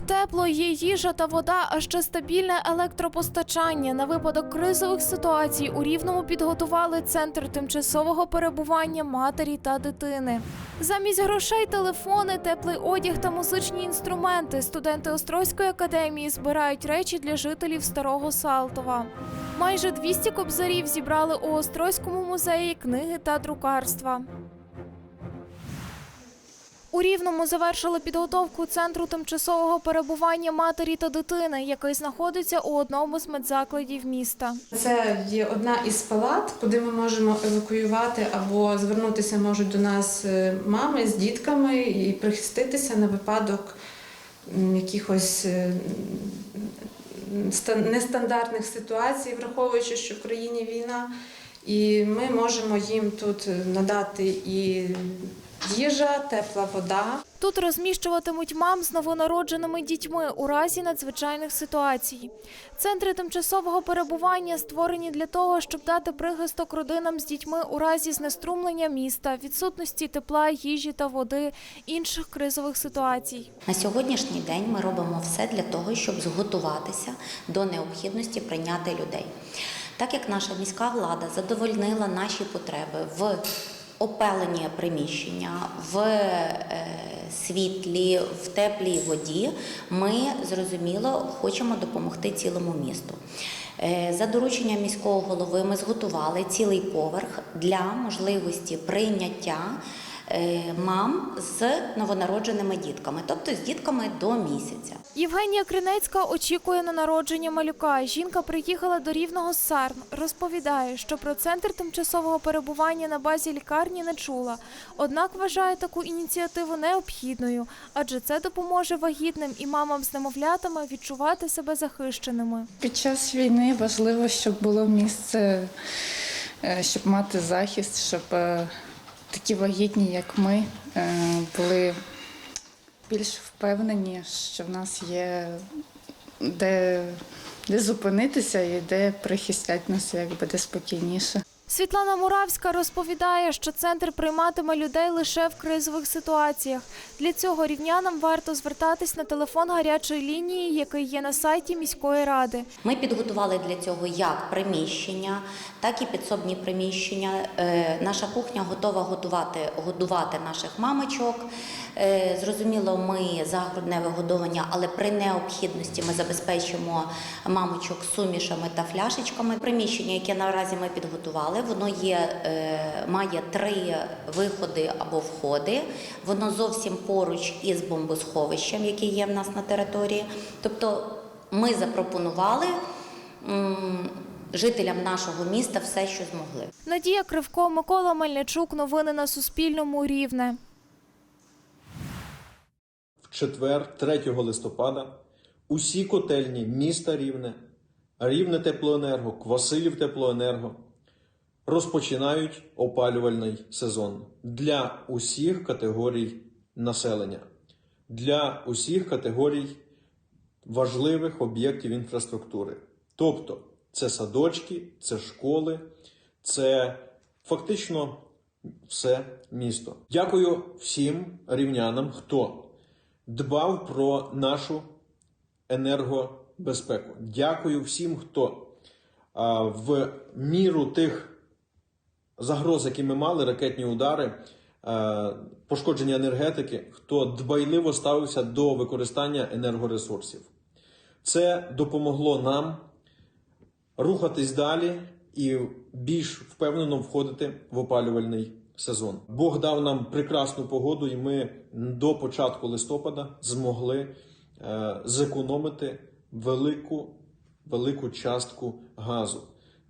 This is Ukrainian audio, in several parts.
тепло, є їжа та вода, а ще стабільне електропостачання. На випадок кризових ситуацій у Рівному підготували центр тимчасового перебування матері та дитини. Замість грошей, телефони, теплий одяг та музичні інструменти студенти Острозької академії збирають речі для жителів Старого Салтова. Майже 200 кобзарів зібрали у Острозькому музеї книги та друкарства. У Рівному завершили підготовку центру тимчасового перебування матері та дитини, який знаходиться у одному з медзакладів міста. Це є одна із палат, куди ми можемо евакуювати або звернутися можуть до нас е, мами з дітками і прихиститися на випадок якихось е, нестандартних ситуацій, враховуючи, що в країні війна. І ми можемо їм тут надати і їжа, тепла вода. Тут розміщуватимуть мам з новонародженими дітьми у разі надзвичайних ситуацій. Центри тимчасового перебування створені для того, щоб дати прихисток родинам з дітьми у разі знеструмлення міста, відсутності тепла, їжі та води, інших кризових ситуацій. На сьогоднішній день ми робимо все для того, щоб зготуватися до необхідності прийняти людей. Так як наша міська влада задовольнила наші потреби в опеленні приміщення, в е, світлі, в теплій воді, ми зрозуміло хочемо допомогти цілому місту. Е, За дорученням міського голови ми зготували цілий поверх для можливості прийняття мам з новонародженими дітками, тобто з дітками до місяця. Євгенія Кринецька очікує на народження малюка. Жінка приїхала до рівного з Сарн. Розповідає, що про центр тимчасового перебування на базі лікарні не чула. Однак вважає таку ініціативу необхідною, адже це допоможе вагітним і мамам з немовлятами відчувати себе захищеними. Під час війни важливо, щоб було місце, е, щоб мати захист, щоб е, такі вагітні, як ми, е, були більш впевнені, що в нас є де, де зупинитися і де прихистять нас, якби де спокійніше. Світлана Муравська розповідає, що центр прийматиме людей лише в кризових ситуаціях. Для цього рівнянам варто звертатись на телефон гарячої лінії, який є на сайті міської ради. Ми підготували для цього як приміщення, так і підсобні приміщення. Е, Наша кухня готова готувати, годувати наших мамочок. Е, Зрозуміло, ми за грудне вигодовування, але при необхідності ми забезпечимо мамочок сумішами та фляшечками. Приміщення, яке наразі ми підготували, воно є, е, має три виходи або входи. Воно зовсім поруч із бомбосховищем, яке є в нас на території. Тобто ми запропонували жителям нашого міста все, що змогли. Надія Кривко, Микола Мельничук. Новини на Суспільному. Рівне. в четвер, 3 листопада, усі котельні міста Рівне, Рівне Теплоенерго, Квасилів Теплоенерго розпочинають опалювальний сезон для усіх категорій населення, для усіх категорій важливих об'єктів інфраструктури. Тобто це садочки, це школи, це фактично все місто. Дякую всім рівнянам, хто дбав про нашу енергобезпеку. Дякую всім, хто в міру тих загроз, які ми мали, ракетні удари, е, пошкодження енергетики, хто дбайливо ставився до використання енергоресурсів. Це допомогло нам рухатись далі і більш впевнено входити в опалювальний сезон. Бог дав нам прекрасну погоду, і ми до початку листопада змогли е, зекономити велику, велику частку газу.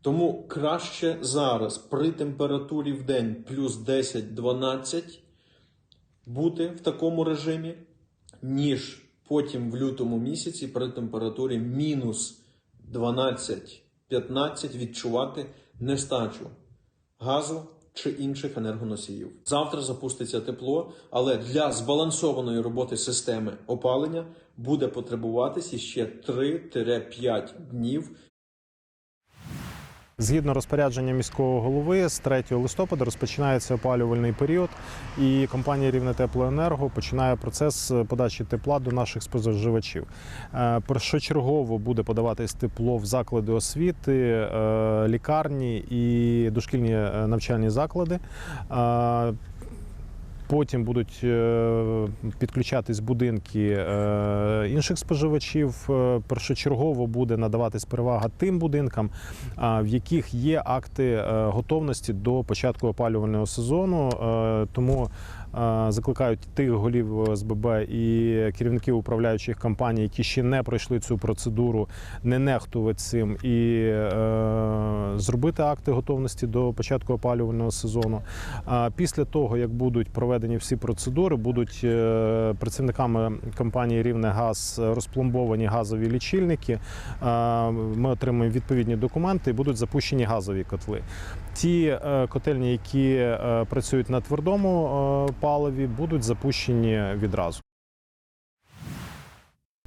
Тому краще зараз при температурі в день плюс 10-12 бути в такому режимі, ніж потім в лютому місяці при температурі мінус 12-15 відчувати нестачу газу чи інших енергоносіїв. Завтра запуститься тепло, але для збалансованої роботи системи опалення буде потребуватися ще 3-5 днів Згідно розпорядження міського голови, з 3 листопада розпочинається опалювальний період, і компанія Рівне Теплоенерго починає процес подачі тепла до наших споживачів. Е, Першочергово буде подаватись тепло в заклади освіти, е, лікарні і дошкільні е, навчальні заклади. Потім будуть е, підключатись будинки е, інших споживачів. Е, Першочергово буде надаватись перевага тим будинкам, в яких є акти готовності до початку опалювального сезону. Тому закликають тих голів ОСББ і керівників управляючих компаній, які ще не пройшли цю процедуру, не нехтувати цим і е, зробити акти готовності до початку опалювального сезону. А Після того, як будуть проведені всі процедури, будуть е, працівниками компанії Рівне Газ розпломбовані газові лічильники. Е, Ми отримаємо відповідні документи і будуть запущені газові котли. Ті е, котельні, які е, працюють на твердому е, паливі, будуть запущені відразу.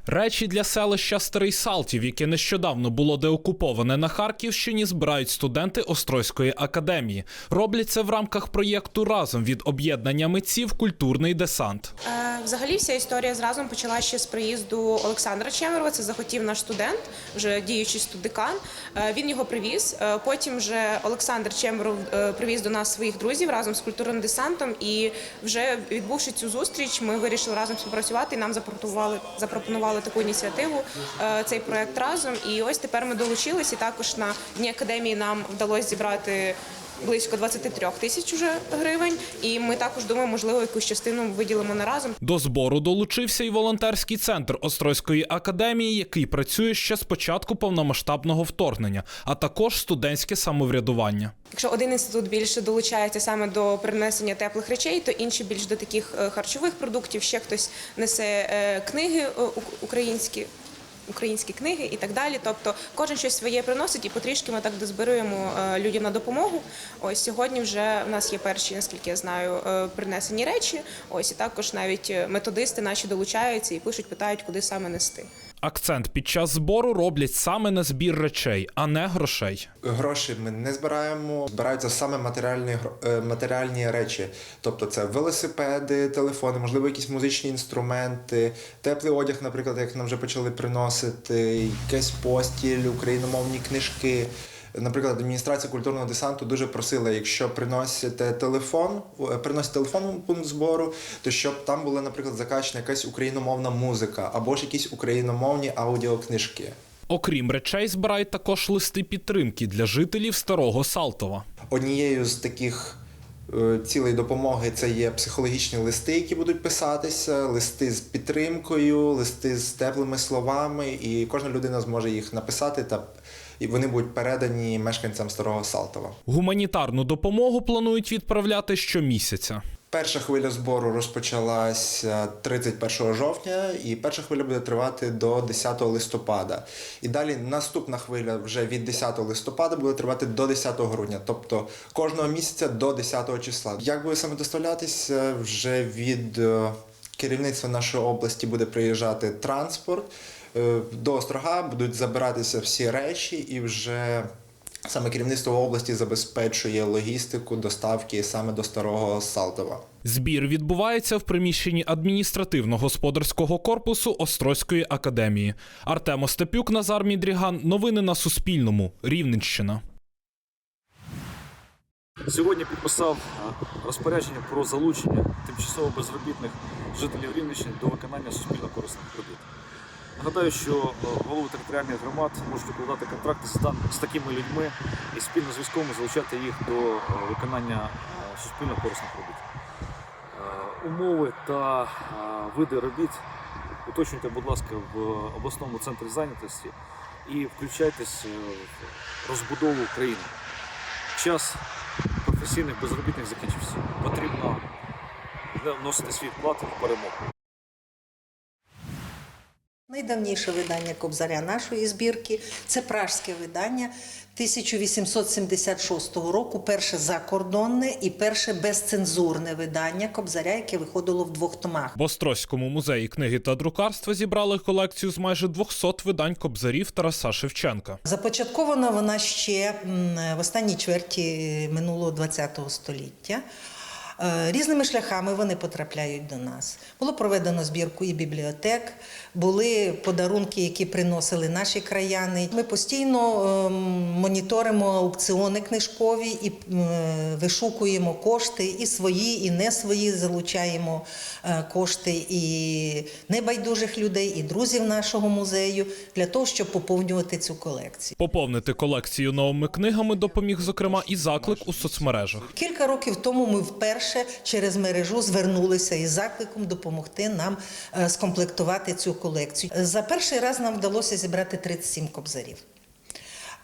Речі для селища Старий Салтів, яке нещодавно було деокуповане на Харківщині, збирають студенти Острозької академії. Роблять це в рамках проєкту разом від об'єднання митців Культурний десант. Взагалі, вся історія з разом почала ще з приїзду Олександра Чемерова. Це захотів наш студент, вже діючий студдекан. Е, Він його привіз. Е, Потім вже Олександр Чемеров е, привіз до нас своїх друзів разом з культурним десантом. І вже відбувши цю зустріч, ми вирішили разом співпрацювати і нам запропонували запропонували таку ініціативу. Цей проект разом. І ось тепер ми долучились. І також на дні академії нам вдалося зібрати. Близько 23 тисяч уже гривень, і ми також думаємо, можливо, якусь частину виділимо на разом. До збору долучився і волонтерський центр Острозької академії, який працює ще з початку повномасштабного вторгнення, а також студентське самоврядування. Якщо один інститут більше долучається саме до принесення теплих речей, то інші більш до таких е, харчових продуктів. Ще хтось несе е, книги е, українські. Українські книги і так далі. Тобто кожен щось своє приносить, і потрішки ми так дозбируємо е, людям на допомогу. Ось сьогодні вже в нас є перші, наскільки я знаю, е, принесені речі. Ось і також навіть е, методисти наші долучаються і пишуть, питають, куди саме нести. Акцент під час збору роблять саме на збір речей, а не грошей. Гроші ми не збираємо, збираються саме матеріальні е, матеріальні речі. Тобто це велосипеди, телефони, можливо, якісь музичні інструменти, теплий одяг, наприклад, як нам вже почали приносити, якась постіль, україномовні книжки. Наприклад, адміністрація культурного десанту дуже просила, якщо приносите телефон, е, приносите телефон у пункт збору, то щоб там була, наприклад, закачана якась україномовна музика або ж якісь україномовні аудіокнижки. Окрім речей, збирають також листи підтримки для жителів Старого Салтова. Однією з таких е, цілей допомоги це є психологічні листи, які будуть писатися, листи з підтримкою, листи з теплими словами, і кожна людина зможе їх написати, та і вони будуть передані мешканцям Старого Салтова. Гуманітарну допомогу планують відправляти щомісяця. Перша хвиля збору розпочалася 31 жовтня, і перша хвиля буде тривати до 10 листопада. І далі наступна хвиля вже від 10 листопада буде тривати до 10 грудня, тобто кожного місяця до 10 числа. Як буде саме доставлятися, вже від е, керівництва нашої області буде приїжджати транспорт. Е, До Острога будуть забиратися всі речі і вже. Саме керівництво області забезпечує логістику доставки саме до старого Салтова. Збір відбувається в приміщенні адміністративно-господарського корпусу Острозької академії. Артем Остапюк, Назар Мідріган. Новини на Суспільному. Рівненщина. Сьогодні підписав е, розпорядження про залучення тимчасово безробітних жителів Рівненщини до виконання суспільно корисних робіт. Нагадаю, що е, голови територіальних громад можуть укладати контракти з, такими людьми і спільно з військовими залучати їх до е, виконання е, суспільно корисних робіт. Умови та види робіт уточнюйте, будь ласка, в обласному центрі зайнятості і включайтесь в розбудову країни. Час професійних безробітних закінчився. Потрібно вносити свій вклад в перемогу. Найдавніше видання Кобзаря нашої збірки це пражське видання 1876 року, перше закордонне і перше безцензурне видання Кобзаря, яке виходило в двох томах. В Острозькому музеї книги та друкарства зібрали колекцію з майже 200 видань кобзарів Тараса Шевченка. Започаткована вона ще в останній чверті минулого ХХ століття. Е, Різними шляхами вони потрапляють до нас. Було проведено збірку і бібліотек, були подарунки, які приносили наші краяни. Ми постійно ем, моніторимо аукціони книжкові і е, вишукуємо кошти, і свої, і не свої. Залучаємо е, кошти і небайдужих людей, і друзів нашого музею для того, щоб поповнювати цю колекцію. Поповнити колекцію новими книгами допоміг, зокрема, і заклик у соцмережах. Кілька років тому ми вперше через мережу звернулися із закликом допомогти нам е, скомплектувати цю колекцію. За перший раз нам вдалося зібрати 37 кобзарів.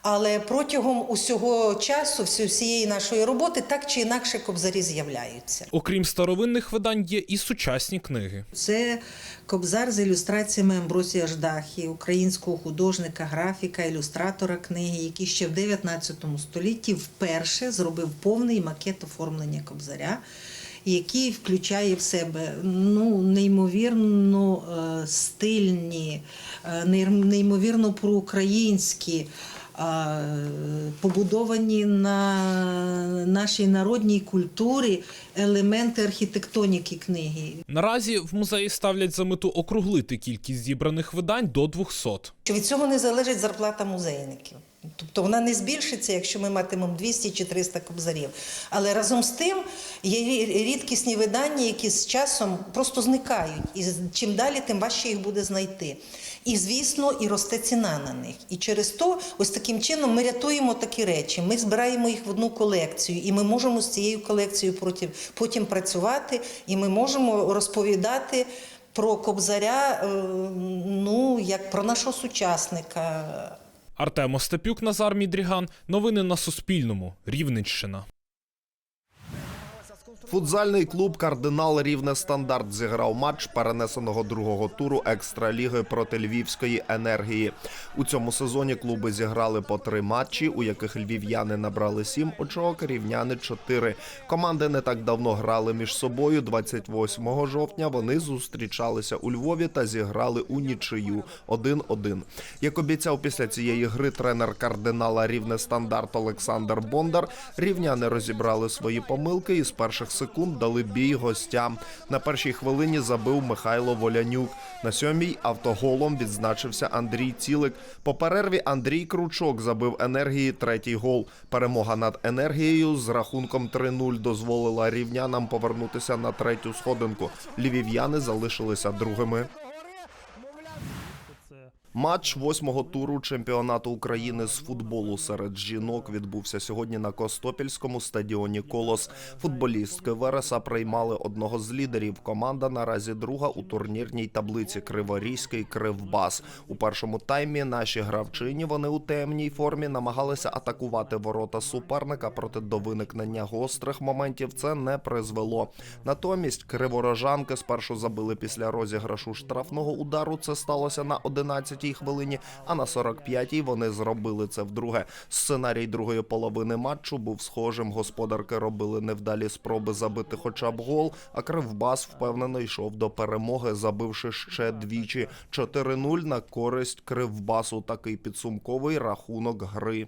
Але протягом усього часу, всієї нашої роботи, так чи інакше кобзарі з'являються. Окрім старовинних видань, є і сучасні книги. Це кобзар з ілюстраціями Амбросія Ждахі, українського художника, графіка, ілюстратора книги, який ще в 19 столітті вперше зробив повний макет оформлення кобзаря. Який включає в себе ну, неймовірно е, стильні, е, неймовірно проукраїнські, побудовані на нашій народній культурі елементи архітектоніки книги. Наразі в музеї ставлять за мету округлити кількість зібраних видань до 200. Що від цього не залежить зарплата музейників. Тобто вона не збільшиться, якщо ми матимемо 200 чи 300 кобзарів. Але разом з тим є рідкісні видання, які з часом просто зникають. І чим далі, тим важче їх буде знайти. І, звісно, і росте ціна на них. І через то, ось таким чином, ми рятуємо такі речі. Ми збираємо їх в одну колекцію, і ми можемо з цією колекцією потім, працювати, і ми можемо розповідати про кобзаря, е, ну, як про нашого сучасника. Артем Остапюк, Назар Мідріган. Новини на Суспільному. Рівненщина. Футзальний клуб Кардинал Рівне Стандарт зіграв матч перенесеного другого туру екстраліги проти Львівської енергії. У цьому сезоні клуби зіграли по три матчі, у яких львів'яни набрали сім очок, рівняни чотири. Команди не так давно грали між собою. 28 жовтня вони зустрічалися у Львові та зіграли у нічию 1-1. Як обіцяв після цієї гри тренер кардинала Рівне Стандарт Олександр Бондар, рівняни розібрали свої помилки і з перших секунд дали бій гостям. На першій хвилині забив Михайло Волянюк. На сьомій автоголом відзначився Андрій Цілик. По перерві Андрій Кручок забив енергії третій гол. Перемога над енергією з рахунком 3-0 дозволила рівнянам повернутися на третю сходинку. Львів'яни залишилися другими. Матч восьмого туру чемпіонату України з футболу серед жінок відбувся сьогодні на Костопільському стадіоні Колос. Футболістки Вереса приймали одного з лідерів. Команда наразі друга у турнірній таблиці Криворізький Кривбас. У першому таймі наші гравчині вони у темній формі намагалися атакувати ворота суперника, проте до виникнення гострих моментів це не призвело. Натомість криворожанки спершу забили після розіграшу штрафного удару. Це сталося на 11-й хвилині, а на 45-й вони зробили це вдруге. Сценарій другої половини матчу був схожим. Господарки робили невдалі спроби забити хоча б гол. А Кривбас впевнено йшов до перемоги, забивши ще двічі 4-0 на користь Кривбасу. Такий підсумковий рахунок гри.